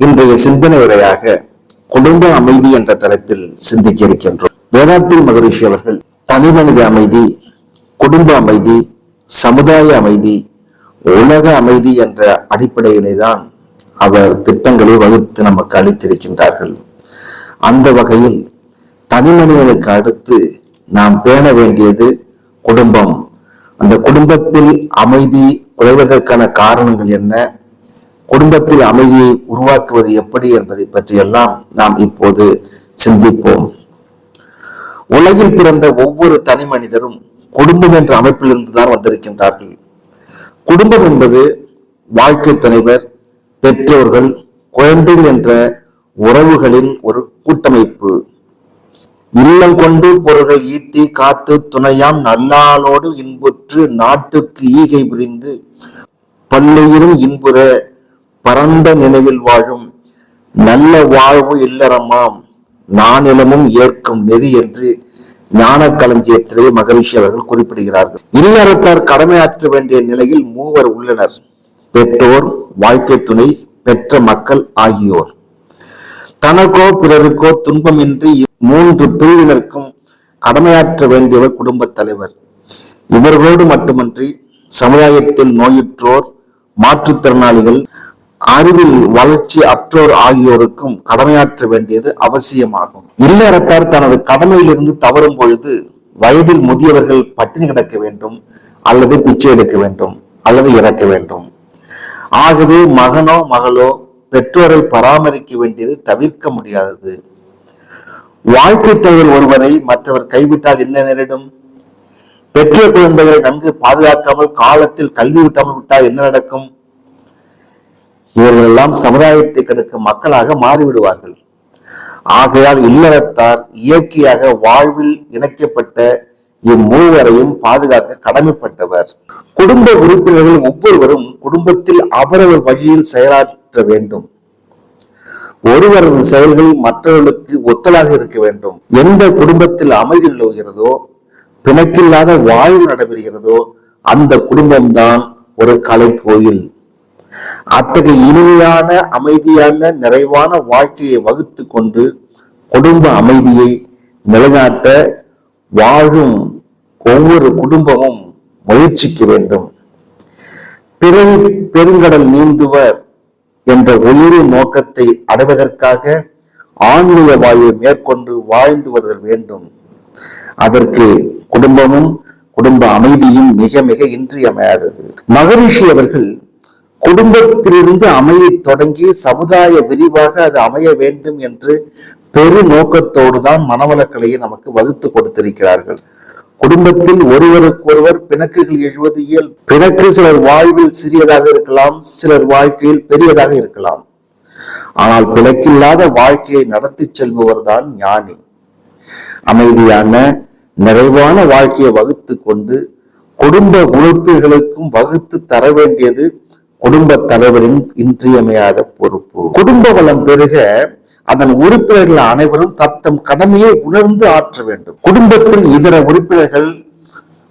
இன்றைய சிந்தனை உரையாக குடும்ப அமைதி என்ற தலைப்பில் சிந்திக்க இருக்கின்றோம். வேதாந்தி மகரிஷி அவர்கள் தனிமனித அமைதி குடும்ப அமைதி சமுதாய அமைதி உலக அமைதி என்ற அடிப்படையினை தான் அவர் திட்டங்களை வகுத்து நமக்கு அளித்திருக்கின்றார்கள். அந்த வகையில் தனிமனிதனுக்கு அடுத்து நாம் பேண வேண்டியது குடும்பம். அந்த குடும்பத்தில் அமைதி குறைவதற்கான காரணங்கள் என்ன? குடும்பத்தில் அமைதியை உருவாக்குவது எப்படி என்பதை பற்றியெல்லாம் நாம் இப்போது சிந்திப்போம். உலகில் பிறந்த ஒவ்வொரு தனி மனிதரும் குடும்பம் என்ற அமைப்பிலிருந்து தான் வந்திருக்கின்றார்கள். குடும்பம் என்பது வாழ்க்கை துணைவர் பெற்றோர்கள் குழந்தைகள் என்ற உறவுகளின் ஒரு கூட்டமைப்பு. இல்லம் கொண்டு பொருள்கள் ஈட்டி காத்து துணையாம் நல்லாளோடு இன்புற்று நாட்டுக்கு ஈகை புரிந்து பல்லுயிரும் இன்புற பரந்த நினைவில் வாழும் நல்ல வாழ்வு இல்லறமாம். நானிலமும் ஏற்கும் நெறி என்று ஞான களஞ்சியத்திலே மகரிஷி அவர்கள் குறிப்பிடுகிறார்கள். இல்லறத்தார் கடமையாற்ற வேண்டிய நிலையில் மூவர் உள்ளனர். பெற்றோர் வாழ்க்கை துணை பெற்ற மக்கள் ஆகியோர். தனக்கோ பிறருக்கோ துன்பமின்றி மூன்று பிரிவினருக்கும் கடமையாற்ற வேண்டியவர் குடும்பத் தலைவர். இவர்களோடு மட்டுமன்றி சமுதாயத்தில் நோயுற்றோர் மாற்றுத்திறனாளிகள் அறிவில் வளர்ச்சி அற்றோர் ஆகியோருக்கும் கடமையாற்ற வேண்டியது அவசியமாகும். இல்லறத்தார் தனது கடமையிலிருந்து தவறும் பொழுது வயதில் முதியவர்கள் பட்டினி கிடக்க வேண்டும் அல்லது பிச்சை எடுக்க வேண்டும் அல்லது இறக்க வேண்டும். ஆகவே மகனோ மகளோ பெற்றோரை பராமரிக்க வேண்டியது தவிர்க்க முடியாதது. வாழ்க்கை தொழில் ஒருவரை மற்றவர் கைவிட்டால் என்ன நேரிடும்? பெற்ற குழந்தைகளை நன்கு பாதுகாக்காமல் காலத்தில் கல்வி விட்டாமல் விட்டால் என்ன நடக்கும்? இவர்களெல்லாம் சமுதாயத்தை கெடுக்கும் மக்களாக மாறிவிடுவார்கள். ஆகையால் இல்லறத்தார் இயற்கையாக வாழ்வில் இணைக்கப்பட்ட இம்மூவரையும் பாதுகாக்க கடமைப்பட்டவர். குடும்ப உறுப்பினர்கள் ஒவ்வொருவரும் குடும்பத்தில் அவரவர் வழியில் செயலாற்ற வேண்டும். ஒருவரது செயல்கள் மற்றவர்களுக்கு ஒத்தலாக இருக்க வேண்டும். எந்த குடும்பத்தில் அமைதி நிலவுகிறதோ பிணக்கில்லாத வாழ்வு நடைபெறுகிறதோ அந்த குடும்பம்தான் ஒரு கலை கோயில் அத்தகைய இனிமையான அமைதியான நிறைவான வாழ்க்கையை வகுத்து கொண்டு குடும்ப அமைதியை நிலைநாட்ட வாழும் ஒவ்வொரு குடும்பமும் முயற்சிக்க வேண்டும். பிறவி பெருங்கடல் நீந்துவர் என்ற உயிரி நோக்கத்தை அடைவதற்காக ஆன்மீக வாழ்வை மேற்கொண்டு வாழ்ந்து வருதல் வேண்டும். அதற்கு குடும்பமும் குடும்ப அமைதியும் மிக மிக இன்றியமையாதது. மகரிஷி அவர்கள் குடும்பத்திலிருந்து அமைய தொடங்கி சமுதாய விரிவாக அது அமைய வேண்டும் என்று பெரு நோக்கத்தோடு தான் மனவளக்கலையை நமக்கு வகுத்து கொடுத்திருக்கிறார்கள். குடும்பத்தில் ஒருவருக்கொருவர் பிணக்குகள் எழுவது இயல் பிணக்கு சிலர் வாழ்வில் சிறியதாக இருக்கலாம் சிலர் வாழ்க்கையில் பெரியதாக இருக்கலாம். ஆனால் பிணக்கில்லாத வாழ்க்கையை நடத்தி செல்பவர் தான் ஞானி. அமைதியான நிறைவான வாழ்க்கையை வகுத்து கொண்டு குடும்ப உறுப்பினர்களுக்கும் வகுத்து தர வேண்டியது குடும்ப தலைவரின் இன்றியமையாத பொறுப்பு. குடும்ப வளம் பெருக அதன் உறுப்பினர்கள் அனைவரும் தத்தம் கடமையை உணர்ந்து ஆற்ற வேண்டும். குடும்பத்தில் இதர உறுப்பினர்கள்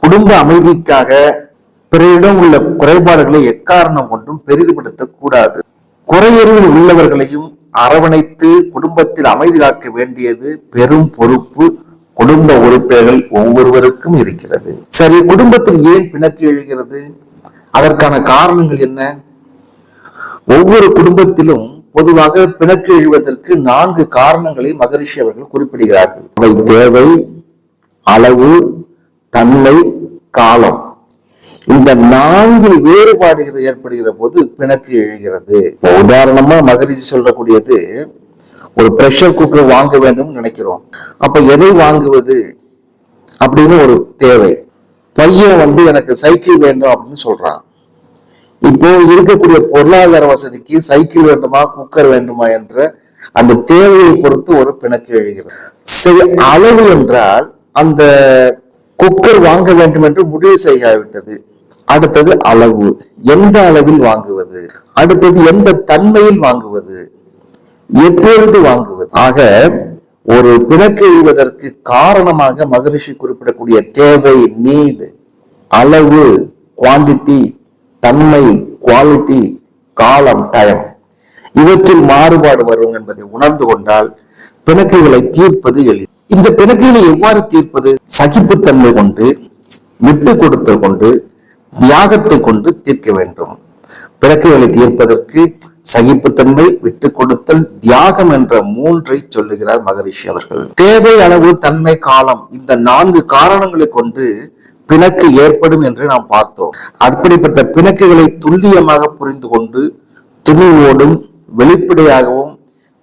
குடும்ப அமைதிக்காக பிறரிடம் உள்ள குறைபாடுகளை எக்காரணம் கொண்டும் பெரிதுபடுத்தக் கூடாது. குறையறிவில் உள்ளவர்களையும் அரவணைத்து குடும்பத்தில் அமைதி காக்க வேண்டியது பெரும் பொறுப்பு குடும்ப உறுப்பினர்கள் ஒவ்வொருவருக்கும் இருக்கிறது. சரி குடும்பத்தில் ஏன் பிணக்கு எழுகிறது? அதற்கான காரணங்கள் என்ன? ஒவ்வொரு குடும்பத்திலும் பொதுவாக பிணக்கு எழுவதற்கு நான்கு காரணங்களை மகரிஷி அவர்கள் குறிப்பிடுகிறார்கள். அவை தேவை அளவு தன்மை காலம். இந்த நான்கு வேறுபாடுகள் ஏற்படுகிற போது பிணக்கு எழுகிறது உதாரணமா மகரிஷி சொல்லக்கூடியது ஒரு ப்ரெஷர் குக்கர் வாங்க வேண்டும் நினைக்கிறோம். அப்ப எதை வாங்குவது அப்படின்னு ஒரு தேவை. பையன் வந்து எனக்கு சைக்கிள் வேண்டும் அப்படின்னு சொல்றான். இப்போ இருக்கக்கூடிய பொருளாதார வசதிக்கு சைக்கிள் வேண்டுமா குக்கர் வேண்டுமா என்ற அந்த தேவையை பொறுத்து ஒரு பிணக்கு எழுகிறது. சரி அளவு என்றால் அந்த குக்கர் வாங்க வேண்டும் என்று முடிவு செய்யாவிட்டது. அடுத்தது அளவு. எந்த அளவில் வாங்குவது? அடுத்தது எந்த தன்மையில் வாங்குவது? எப்பொழுது வாங்குவது? ஆக ஒரு பிணக்கு எழுவதற்கு காரணமாக மகரிஷி குறிப்பிடக்கூடிய தேவை நீடு அளவு குவாண்டிட்டி தன்மை குவாலிட்டி காலம் டைம் இவற்றில் மாறுபாடு வரும் என்பதை உணர்ந்து கொண்டால் பிணக்குகளை தீர்ப்பது எளிது. இந்த பிணக்குகளை எவ்வாறு தீர்ப்பது? சகிப்புத்தன்மை கொண்டு விட்டு கொடுத்தல் கொண்டு தியாகத்தை கொண்டு தீர்க்க வேண்டும். பிணக்குகளை தீர்ப்பதற்கு சகிப்புத்தன்மை விட்டு கொடுத்தல் தியாகம் என்ற மூன்றை சொல்லுகிறார் மகரிஷி அவர்கள். தேவை அளவு தன்மை காலம் இந்த நான்கு காரணங்களை கொண்டு பிணக்கு ஏற்படும் என்று நாம் பார்த்தோம். அப்படிப்பட்ட பிணக்குகளை துல்லியமாக புரிந்து கொண்டு துணிவோடும் வெளிப்படையாகவும்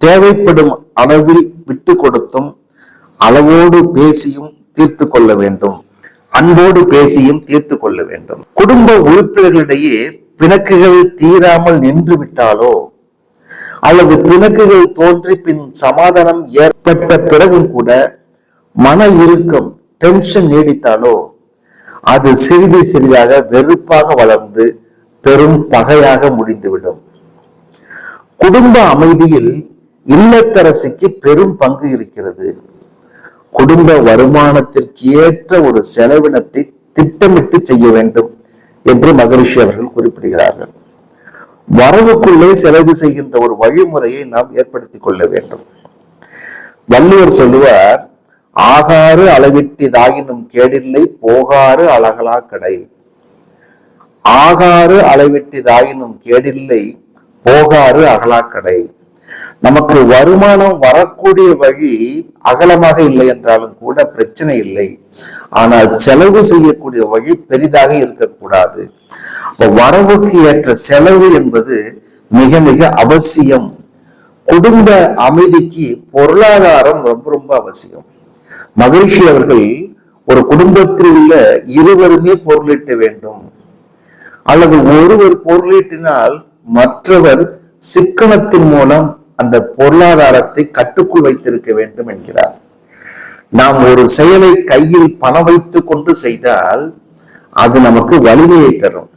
தேவைப்படும் அளவில் விட்டு கொடுத்தும் அளவோடு பேசியும் தீர்த்து கொள்ள வேண்டும். அன்போடு பேசியும் தீர்த்து கொள்ள வேண்டும். குடும்ப உறுப்பினர்களிடையே பிணக்குகள் தீராமல் நின்று விட்டாலோ அல்லது பிணக்குகள் தோன்றி பின் சமாதானம் ஏற்பட்ட பிறகும் கூட மன இறுக்கம் டென்ஷன் நீடித்தாலோ அது சிறிது சிறிதாக வெறுப்பாக வளர்ந்து பெரும் பகையாக முடிந்துவிடும். குடும்ப அமைதியில் இல்லத்தரசிக்கு பெரும் பங்கு இருக்கிறது. குடும்ப வருமானத்திற்கு ஏற்ற ஒரு செலவினத்தை திட்டமிட்டு செய்ய வேண்டும் என்று மகரிஷி அவர்கள் குறிப்பிடுகிறார்கள். வரவுக்குள்ளே செலவு செய்கின்ற ஒரு வழிமுறையை நாம் ஏற்படுத்திக் கொள்ள வேண்டும். வள்ளுவர் சொல்லுவார் ஆகாறு அளவிட்டிதாயினும் கேடில்லை போகாறு அழகலா கடை. ஆகாறு அளவிட்டிதாயினும் கேடில்லை போகாறு அகலாக்கடை நமக்கு வருமானம் வரக்கூடிய வழி அகலமாக இல்லை என்றாலும் கூட பிரச்சனை இல்லை. ஆனால் செலவு செய்யக்கூடிய வழி பெரிதாக இருக்கக்கூடாது. வரவுக்கு ஏற்ற செலவு என்பது மிக மிக அவசியம். குடும்ப அமைதிக்கு பொருளாதாரம் ரொம்ப ரொம்ப அவசியம். மகிழ்ச்சி அவர்கள் ஒரு குடும்பத்தில் உள்ள இருவருமே பொருளீட்ட வேண்டும். அல்லது ஒருவர் பொருளீட்டினால் மற்றவர் சிக்கனத்தின் மூலம் அந்த பொருளாதாரத்தை கட்டுக்குள் வைத்திருக்க வேண்டும் என்கிறார். நாம் ஒரு செயலை கையில் பணம் வைத்துக் கொண்டு செய்தால் அது நமக்கு வலிமையை தரும்.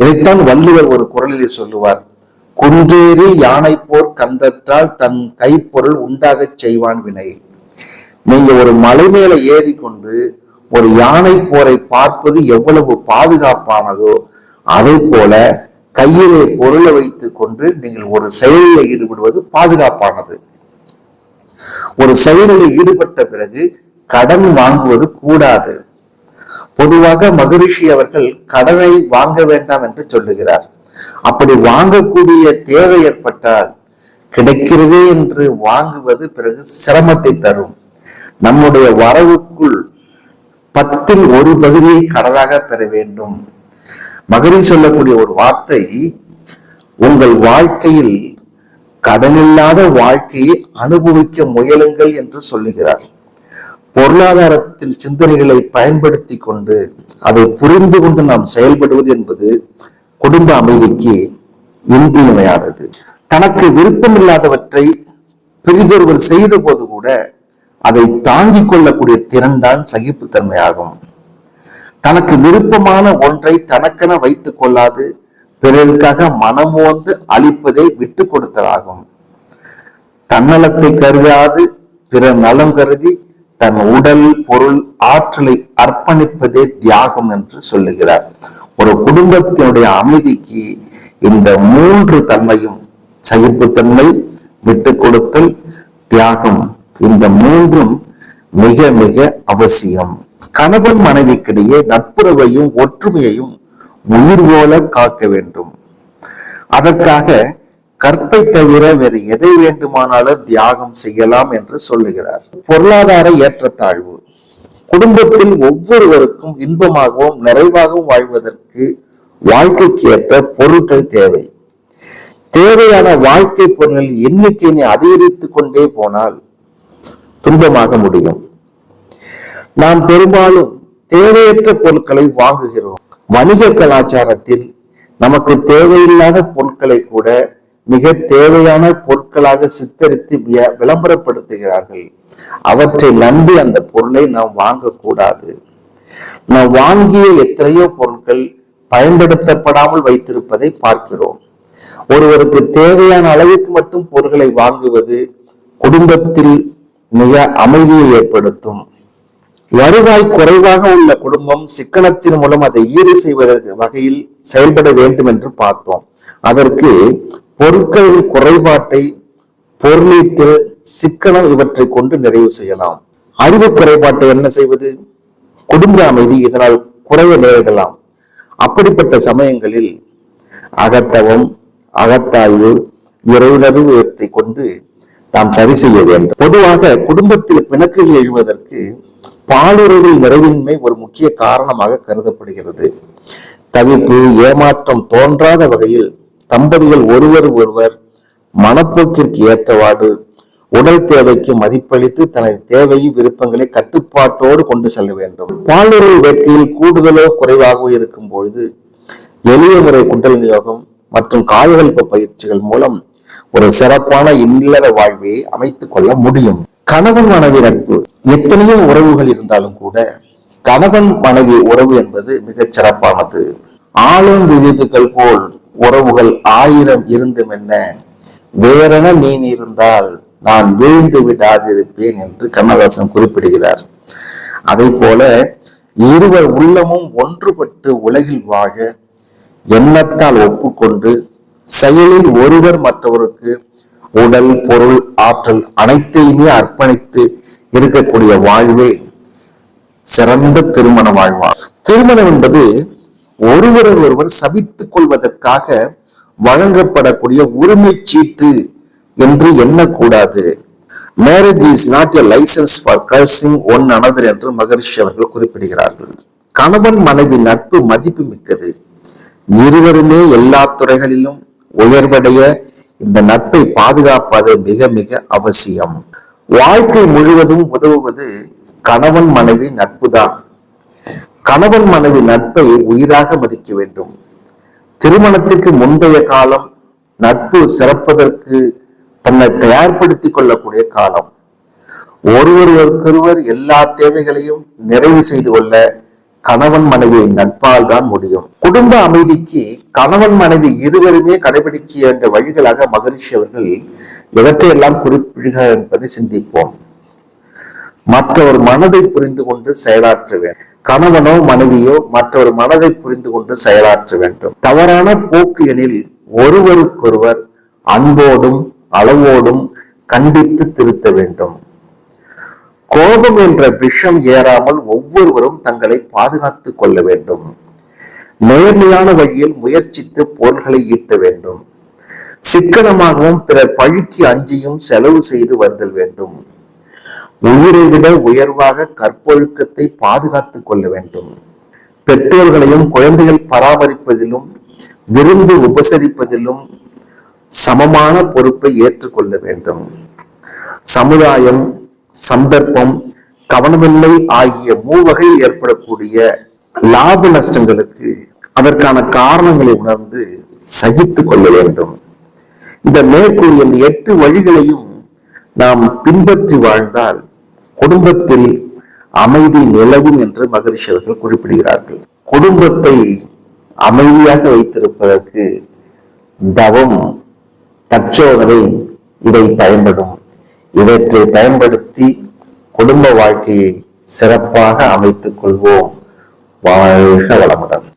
இதைத்தான் வள்ளுவர் ஒரு குரலிலே சொல்லுவார். குன்றேறி யானை போர் கண்டற்றால் தன் கைப்பொருள் உண்டாகச் செய்வான் வினை. நீங்க ஒரு மலை மேல ஏறி கொண்டு ஒரு யானை போரை பார்ப்பது எவ்வளவு பாதுகாப்பானதோ அதை போல கையிலே பொருளை வைத்துக் கொண்டு நீங்கள் ஒரு செயலில் ஈடுபடுவது பாதுகாப்பானது. ஒரு செயலில் ஈடுபட்ட பிறகு கடன் வாங்குவது கூடாது. பொதுவாக மகரிஷி அவர்கள் கடனை வாங்க வேண்டாம் என்று சொல்லுகிறார். அப்படி வாங்கக்கூடிய தேவை ஏற்பட்டால் கிடைக்கிறதே என்று வாங்குவது பிறகு சிரமத்தை தரும். நம்முடைய வரவுக்குள் பத்தில் ஒரு பகுதியை கடனாக பெற வேண்டும். மகரி சொல்லக்கூடிய ஒரு வார்த்தை உங்கள் வாழ்க்கையில் கடனில்லாத வாழ்க்கையை அனுபவிக்க முயலுங்கள் என்று சொல்லுகிறார். பொருளாதாரத்தின் சிந்தனைகளை பயன்படுத்தி கொண்டு அதை புரிந்து கொண்டு நாம் செயல்படுவது என்பது குடும்ப அமைதிக்கு இன்றியமையாதது. தனக்கு விருப்பமில்லாதவற்றை பெரிதொருவர் செய்த போது கூட அதை தாங்கிக் கொள்ளக்கூடிய திறன் தான் சகிப்புத்தன்மையாகும். தனக்கு விருப்பமான ஒன்றை தனக்கென வைத்துக் கொள்ளாது பிறருக்காக மனமோந்து அளிப்பதை விட்டு கொடுத்தலாகும். தன்னலத்தை கருதாது பிறர் நலம் கருதி தன் உடல் பொருள் ஆற்றலை அர்ப்பணிப்பதே தியாகம் என்று சொல்லுகிறார். ஒரு குடும்பத்தினுடைய அமைதிக்கு இந்த மூன்று தன்மையும் சகிப்புத்தன்மை விட்டு கொடுத்தல் தியாகம். இந்த மூன்றும் மிக மிக அவசியம். கணவன் மனைவிக்கிடையே நட்புறவையும் ஒற்றுமையையும் உயிர் போல காக்க வேண்டும். அதற்காக கற்பை தவிர வேறு எதை வேண்டுமானாலும் தியாகம் செய்யலாம் என்று சொல்லுகிறார். பொருளாதார ஏற்றத்தாழ்வு. குடும்பத்தில் ஒவ்வொருவருக்கும் இன்பமாகவும் நிறைவாகவும் வாழ்வதற்கு வாழ்க்கைக்கு ஏற்ற பொருட்கள் தேவை. தேவையான வாழ்க்கை பொருள்களின் எண்ணிக்கையை அதிகரித்துக் கொண்டே போனால் துன்பமாக முடியும். நாம் பெரும்பாலும் தேவையற்ற பொருட்களை வாங்குகிறோம். வணிக கலாச்சாரத்தில் நமக்கு தேவையில்லாத பொருட்களை கூட மிக தேவையான பொருட்களாக சித்தரித்து விளம்பரப்படுத்துகிறார்கள். அவற்றை நம்பி அந்த பொருளை நாம் வாங்கக்கூடாது. நாம் வாங்கிய எத்தனையோ பொருட்கள் பயன்படுத்தப்படாமல் வைத்திருப்பதை பார்க்கிறோம். ஒருவருக்கு தேவையான அளவுக்கு மட்டும் பொருட்களை வாங்குவது குடும்பத்தில் மிக அமைதியை ஏற்படுத்தும். வருவாய் குறைவாக உள்ள குடும்பம் சிக்கனத்தின் மூலம் அதை ஈடு செய்வதற்கு வகையில் செயல்பட வேண்டும் என்று பார்த்தோம். அதற்கு பொருட்களின் குறைபாட்டை பொருளீட்டு சிக்கனம் இவற்றை கொண்டு நிறைவு செய்யலாம். அறிவு குறைபாட்டை என்ன செய்வது? குடும்ப அமைதி இதனால் குறைய நேரிடலாம். அப்படிப்பட்ட சமயங்களில் அகத்தவம் அகத்தாய்வு இறையுணர்வு இவற்றை கொண்டு நாம் சரி செய்ய வேண்டும். பொதுவாக குடும்பத்தில் பிணக்குகள் எழுவதற்கு பாலுறவில் நிறைவின்மை ஒரு முக்கிய காரணமாக கருதப்படுகிறது. தவிப்பு ஏமாற்றம் தோன்றாத வகையில் தம்பதிகள் ஒருவர் ஒருவர் மனப்போக்கிற்கு ஏற்றவாறு உடல் தேவைக்கு மதிப்பளித்து தனது தேவையும் விருப்பங்களை கட்டுப்பாட்டோடு கொண்டு செல்ல வேண்டும். பாலுறவு வேட்கையில் கூடுதலோ குறைவாகவோ இருக்கும் பொழுது எளிய முறை குண்டல் யோகம் மற்றும் காயகல்ப பயிற்சிகள் மூலம் ஒரு சிறப்பான இல்லற வாழ்வை அமைத்துக் கொள்ள முடியும். கணவன் மனைவி நட்பு எத்தனையோ உறவுகள் இருந்தாலும் கூட கணவன் மனைவி உறவு என்பது மிகச் சிறப்பானது. ஆளும் விழுதுகள் போல் உறவுகள் ஆயிரம் இருந்தும் என்ன? வேறென நீ இருந்தால் நான் வீழ்ந்து விடாதிருப்பேன் என்று கண்ணதாசன் குறிப்பிடுகிறார். அதை போல இருவர் உள்ளமும் ஒன்றுபட்டு உலகில் வாழ எண்ணத்தால் ஒப்புக்கொண்டு செயலில் ஒருவர் மற்றவருக்கு உடல் பொருள் ஆற்றல் அனைத்தையுமே அர்ப்பணித்து இருக்கக்கூடிய வாழ்வே சிறந்த திருமண வாழ்வா. திருமணம் என்பது ஒருவரை ஒருவர் சபித்துக் கொள்வதற்காக வழங்கப்படக்கூடிய உரிமை சீட்டு என்று எண்ணக்கூடாது. Marriage is not a license for cursing one another என்று மகரிஷி அவர்கள் குறிப்பிடுகிறார்கள். கணவன் மனைவி நட்பு மதிப்பு மிக்கது. இருவருமே எல்லா துறைகளிலும் உயர்வடைய இந்த நட்பை பாதுகாப்பது மிக மிக அவசியம். வாழ்க்கை முழுவதும் உதவுவது கணவன் மனைவி நட்புதான். கணவன் மனைவி நட்பை உயிராக மதிக்க வேண்டும். திருமணத்திற்கு முந்தைய காலம் நட்பு சிறப்பதற்கு தன்னை தயார்படுத்திக் கொள்ளக்கூடிய காலம். ஒருவருக்கொருவர் எல்லா தேவைகளையும் நிறைவு செய்து கொள்ள கணவன் மனைவி நட்பால் தான் முடியும். குடும்ப அமைதிக்கு கணவன் மனைவி இருவருமே கடைபிடிக்க வேண்டிய வழிகளாக மகரிஷி அவர்கள் இவற்றையெல்லாம் குறிப்பிடுகிறார் என்பதை சிந்திப்போம். மற்றவர் மனதை புரிந்து கொண்டு செயலாற்ற வேண்டும். கணவனோ மனைவியோ மற்றொரு மனதை புரிந்து கொண்டு செயலாற்ற வேண்டும். தவறான போக்கு எனில் ஒருவருக்கொருவர் அன்போடும் அளவோடும் கண்டித்து திருத்த வேண்டும். கோபம் என்ற விஷம் ஏறாமல் ஒவ்வொருவரும் தங்களை பாதுகாத்துக் கொள்ள வேண்டும். நேர்மையான வழியில் முயற்சித்து பொருள்களை ஈட்ட வேண்டும். சிக்கனமாகவும் பிறர் பழிக்கு அஞ்சியும் செலவு செய்து வருதல் வேண்டும். உயிரை விட உயர்வாக கற்பொழுக்கத்தை பாதுகாத்துக் கொள்ள வேண்டும். பெற்றோர்களையும் குழந்தைகள் பராமரிப்பதிலும் விருந்து உபசரிப்பதிலும் சமமான பொறுப்பை ஏற்றுக்கொள்ள வேண்டும். சமுதாயம் சந்தர்ப்பம் கவனமில்லை ஆகிய மூவகையில் ஏற்படக்கூடிய லாப நஷ்டங்களுக்கு அதற்கான காரணங்களை உணர்ந்து சகித்துக் கொள்ள வேண்டும். இந்த மேற்கூறிய எட்டு வழிகளையும் நாம் பின்பற்றி வாழ்ந்தால் குடும்பத்தில் அமைதி நிலவும் என்று மகரிஷி அவர்கள் குறிப்பிடுகிறார்கள். குடும்பத்தை அமைதியாக வைத்திருப்பதற்கு தவம் தற்சோதனை இவை பயன்படும். இவற்றை பயன்படுத்தி குடும்ப வாழ்க்கையை சிறப்பாக அமைத்துக் கொள்வோம். வாழ்க வளமுடன்.